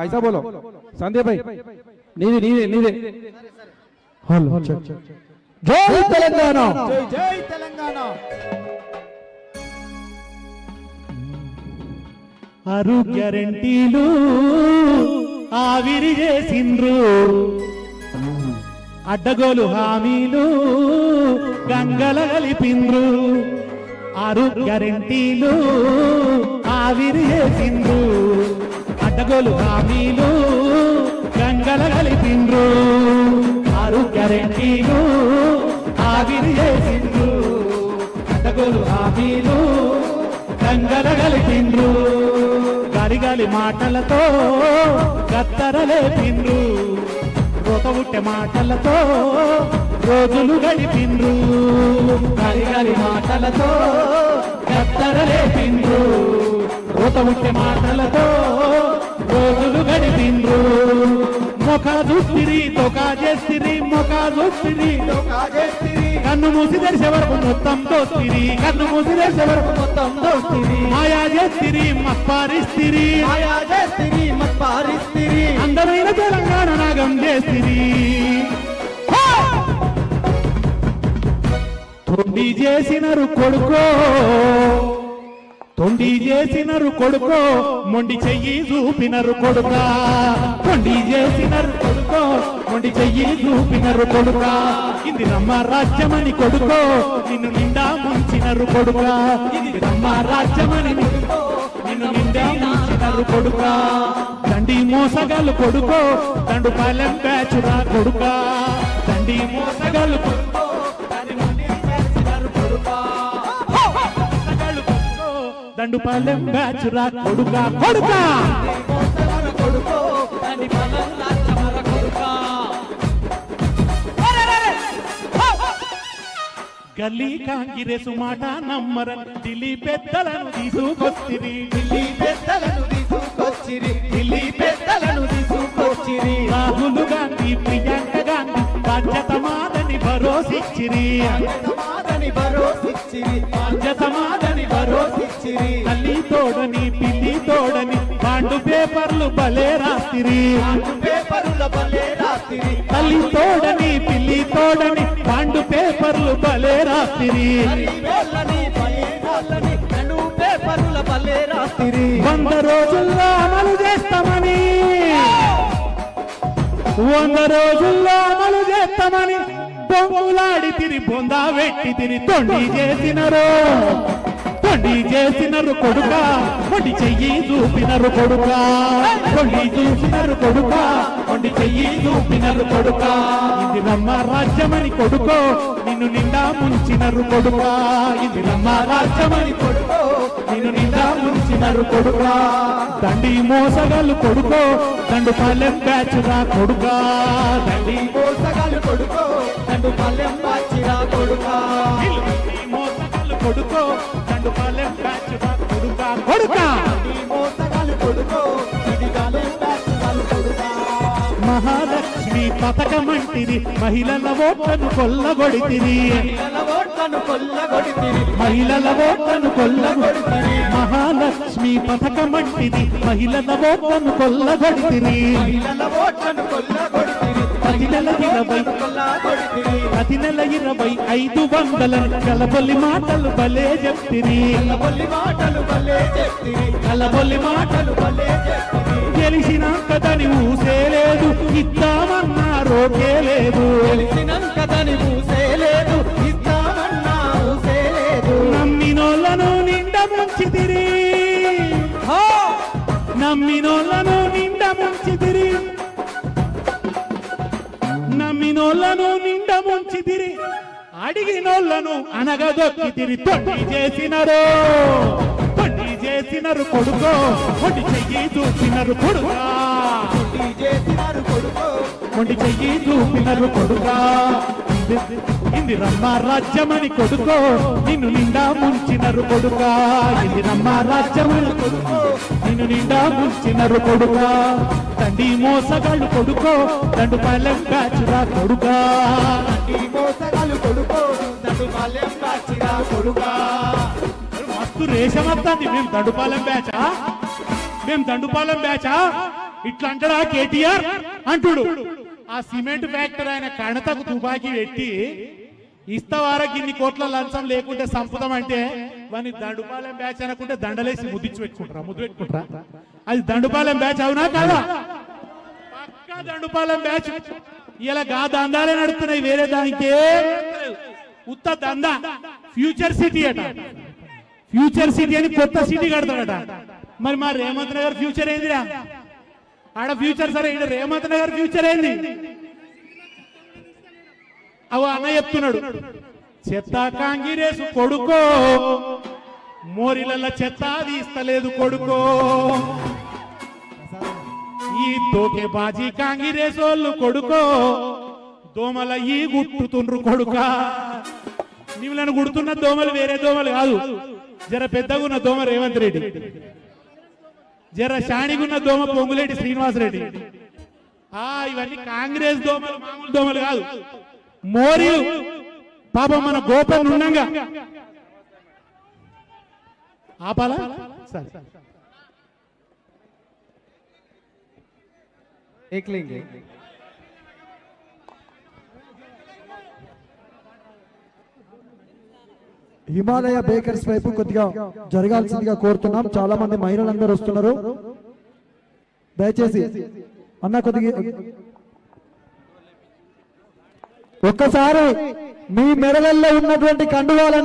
ఐసా బోలో. సందీప్ భాయ్. నీది నీదే నీదే. జై తెలంగాణ. జై తెలంగాణ. అరు గ్యారంటీలు ఆవిరి చేసిండ్రు. అడ్డగోలు హామీలు గంగల కలిపిండ్రు. ఆరు గ్యారంటీలు ఆవిరి చేసిండ్రు. అడ్డగోలు హామీలు గంగల కలిపిండ్రు ఆరు గ్యారెంటీలు ఆవిరి చేసిండ్రు. అడ్డగోలు హామీలు గంగల కలిపిండ్రు గాలి మాటలతో గత్తరలేపిండ్రు రోత ఉట్టె మాటలతో రోజులు గడిపిండ్రు. గాలి మాటలతో గత్తరలేపిండ్రు రోత ముట్టె మాటలతో రోజులు గడిపిండ్రు. మొఖ చూస్తిరి తొకా చేస్తిరి మొఖ చూస్తిరి. కన్ను మూసి తెరిసే వరకు మొత్తం దోస్తిరి కన్ను మూసి తెరిసే వరకు మొత్తం దోస్తిరి మాయా చేస్తిరి మప్పారిస్తిరి మాయా చేస్తిరి మత్ పారిస్తిరి. అందమైన తెలంగాణ నాగం చేస్తిరి. తొండి చేసినరు కొడుకో. తొండి చేసినరు కొడుకో మొండి చెయ్యి చూపినరు కొడుక. తొండి చేసినరు కొడుకో మొండి చెయ్యి చూపినరు కొడుక. ఇది రమ్మ రాజ్యమని కొడుకో నిన్ను నిండా ముంచినరు కొడుక. ఇది రమ్మ రాజ్యమని నిన్ను నిండా ముంచినరు కొడుక. దండి మోసగాలు కొడుకో దండు పాలెం బ్యాచురా కొడుక. దండి మోసగాలు కొడుకో దండుపాలెం బ్యాచ్ రా కొడుకా కొడుకా. గల్లీ కాంగిరెసు మాట నమ్మరన్ ఢిల్లీ పెద్దలను తీసుకొస్తిరి ఢిల్లీ పెద్దలను తీసుకొచ్చిరి. ఢిల్లీ పెద్దలను తీసుకొచ్చిరి. రాహుల్ గాంధీ ప్రియాంక గాంధీ బాధ్యత మాదని భరోసిచ్చిరి. మాదని భరోసిచ్చిరి. బాధ్యత మాదని భరోసిచ్చిరి తల్లి తోడని పిల్లి తోడని బాండు పేపర్లు భలే రాస్తిరి పేపరుల బలే రాత్రి తల్లి తోడని పిల్లి తోడని బాండు పేపర్లు భలే రాస్తిరి రాత్రి వంద రోజుల్లో అమలు చేస్తామని. వంద రోజుల్లో అమలు చేస్తామని. పొంగులాడి తిరి బొందా వెట్టి తిరి తొండి చేసినరు తొండి చేసినరు కొడుక కొండి చెయ్యి చూపినరు కొడుక. కొండి చూసినరు కొడుక కొండి చెయ్యి చూపినరు కొడుక. ఇది రమ్మ రాజ్యమని కొడుకో నిన్ను నిండా ముంచినరు కొడుక. ఇది రమ్మ రాజ్యమని కొడుకో నిన్ను నిండా ముంచినరు కొడుక. దండి మోసగాలు కొడుకో దండు పల్లెం బ్యాచ్ రా కొడుక. దండి మోసగాలు కొడుకో దండు పల్లెం కొడుక. కొడుకా మహాలక్ష్మి పథకమంటిది మహిళల ఓట్లను కొల్లగొడితిరి మహిళల ఓట్లను కొల్లగొడితిరి మహాలక్ష్మి పథకమంటిది మహిళల ఓట్లను కొల్లగొడితిరి ప్రతి నెల ఇరవై ప్రతి నెల ఇరవై ఐదు వందల కలబొల్లి మాటలు భలే చెప్తిరి. మాటలు భలే కలబొల్లి మాటలు గెలిచినాక దాని ఊసే లేదు. ఇద్దామన్నా రోకే లేదు. తెలిసినాక దాని ఊసే లేదు. ఇద్దామన్నా ఊసే లేదు. నమ్మినోళ్ళను నిండా ముంచితిరి నమ్మినోళ్ళను నిండా ముంచితిరి నమ్మినోళ్ళను నిండా ముంచితిరి అడిగినోళ్ళను అనగదొక్కితిరి తొట్టి చేసినరు. చేసినారు కొడుకో. కొట్టి చెయ్యి చూపినారు కొడుకా. మొండి చెయ్యి చూపినారు కొడుకా. ఇది రమ్మ రాజ్యమని కొడుకో. నిన్ను నిండా ముంచినరు కొడుకా. ఇది రమ్మ రాజ్యమని కొడుకో. నిన్ను నిండా ముంచినరు కొడుకా. తండ్రి మోసగాళ్ళు కొడుకో. తండ్రి పాలెం కాచురా కొడుకా. తండ్రి మోసగాళ్ళు కొడుకో. తండ్రి పాలెం కాచురా కొడుకా. మస్తు రేషమత్తాంది మేము దండుపాలెం బ్యాచా మేము దండుపాలెం బ్యాచా ఇట్లా అంటాడా కేటీఆర్? అంటుడు. ఆ సిమెంట్ ఫ్యాక్టరీ ఆయన కణతకు తుపాకీ పెట్టి ఇస్తవారకి ఇన్ని కోట్ల లంచం లేకుంటే సంపదం అంటే వాని దండుపాలెం బ్యాచ్ అనుకుంటే దండలేసి ముద్దిచ్చి పెట్టుకుంటారా? ముద్దు పెట్టుకుంటారా? అది దండుపాలెం బ్యాచ్ అవునా కాదా? పక్కా దండుపాలెం బ్యాచ్ ఇలా గా దందాలే నడుస్తున్నాయి వేరే దానికి. ఉత్త దందా. ఫ్యూచర్ సిటీ అట. ఫ్యూచర్ సిటీ అని కొత్త సిటీ కడతాడట. మరి మా రేవంత్ నగర్ ఫ్యూచర్ ఏందిరా? ఆడ ఫ్యూచర్ సరే ఈడ రేవంత్ నగర్ ఫ్యూచర్ ఏంది? అవు అన్న చెప్తున్నాడు. చెత్త కాంగిరేసు కొడుకో మోరిలల్ల చెత్త తీస్తలేదు కొడుకో. ఈ తోకే బాజీ కాంగిరేసోళ్ళు కొడుకో దోమల ఈ గుట్టుతుండ్రు కొడుక. నీవులను గుడుతున్న దోమలు వేరే దోమలు కాదు. జర పెద్దగున్న దోమ రేవంత్ రెడ్డి. జర శాణిగున్న దోమ పొంగులేటి శ్రీనివాసరెడ్డి. ఆ ఇవన్నీ కాంగ్రెస్ దోమలు మామూలు దోమలు కాదు. మోరీలు పాపం మన గోపన్ ఉండంగా. ఆపాలా? సరే. एक హిమాలయ బేకర్స్ వైపు కొద్దిగా జరగాల్సిందిగా కోరుతున్నాం. చాలా మంది మహిళలందరూ వస్తున్నారు. దయచేసి అన్న కొద్దిగా ఒక్కసారి మీ మెడలల్లో ఉన్నటువంటి కండువాలన్నీ